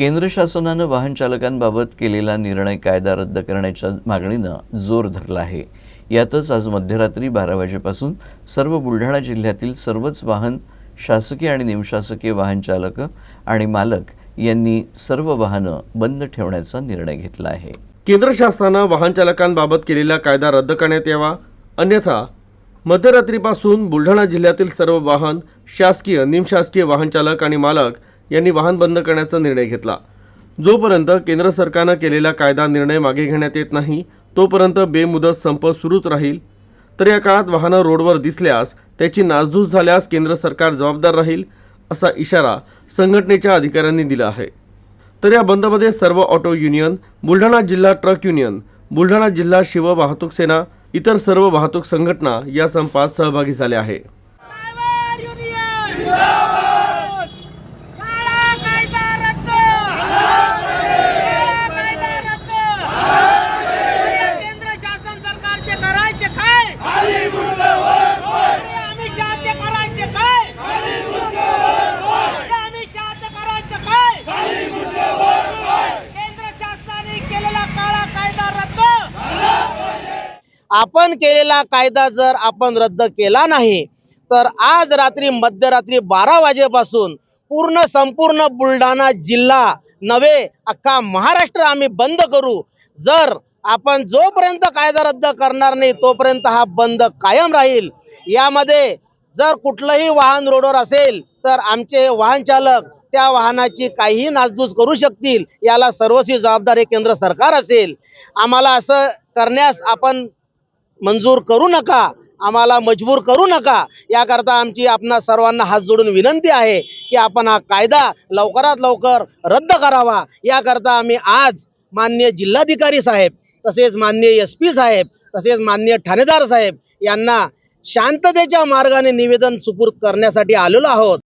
केंद्र शासनानं वाहन चालकांबाबत केलेला निर्णय कायदा रद्द करण्याच्या मागणीनं जोर धरला आहे. यातच आज मध्यरात्री बारा वाजेपासून सर्व बुलढाणा जिल्ह्यातील सर्वच वाहन शासकीय आणि निमशासकीय वाहन चालक आणि मालक यांनी सर्व वाहनं बंद ठेवण्याचा निर्णय घेतला आहे. केंद्र शासनानं वाहन चालकांबाबत केलेला कायदा रद्द करण्यात यावा. अन्यथा मध्यरात्रीपासून बुलढाणा जिल्ह्यातील सर्व वाहन शासकीय निमशासकीय वाहन चालक आणि मालक यांनी वाहन बंद करण्याचा निर्णय घेतला. जोपर्यंत केंद्र सरकारनं केलेला कायदा निर्णय मागे घेण्यात येत नाही तोपर्यंत बेमुदत संप सुरूच राहील. तर या काळात वाहनं रोडवर दिसल्यास त्याची नासधूस झाल्यास केंद्र सरकार जबाबदार राहील असा इशारा संघटनेच्या अधिकाऱ्यांनी दिला आहे. तर या बंदमध्ये सर्व ऑटो युनियन बुलढाणा जिल्हा ट्रक युनियन बुलढाणा जिल्हा शिव वाहतूक सेना इतर सर्व वाहतूक संघटना या संपात सहभागी झाल्या आहे आपण केलेला कायदा जर आपण रद्द केला नाही तर आज रात्री मध्यरात्री बारा वाजेपासून पूर्ण संपूर्ण बुलढाणा जिल्हा नव्हे अख्खा महाराष्ट्र आम्ही बंद करू. जर आपण जोपर्यंत कायदा रद्द करणार नाही तोपर्यंत हा बंद कायम राहील. यामध्ये जर कुठलंही वाहन रोडवर असेल तर आमचे वाहन चालक त्या वाहनाची काहीही नासधूस करू शकतील याला सर्वस्वी जबाबदारी केंद्र सरकार असेल. आम्हाला असं करण्यास आपण मंजूर करू नका आम्हाला मजबूर करू नका. याकरता आमची आपणा सर्वांना हात जोडून विनंती आहे की आपण हा कायदा लवकरात लवकर रद्द करावा. याकरता आम्ही आज माननीय जिल्हाधिकारी साहेब तसेच माननीय एस पी साहेब तसेच माननीय ठाणेदार साहेब यांना शांततेच्या मार्गाने निवेदन सुपूर्द करण्यासाठी आलेलो आहोत.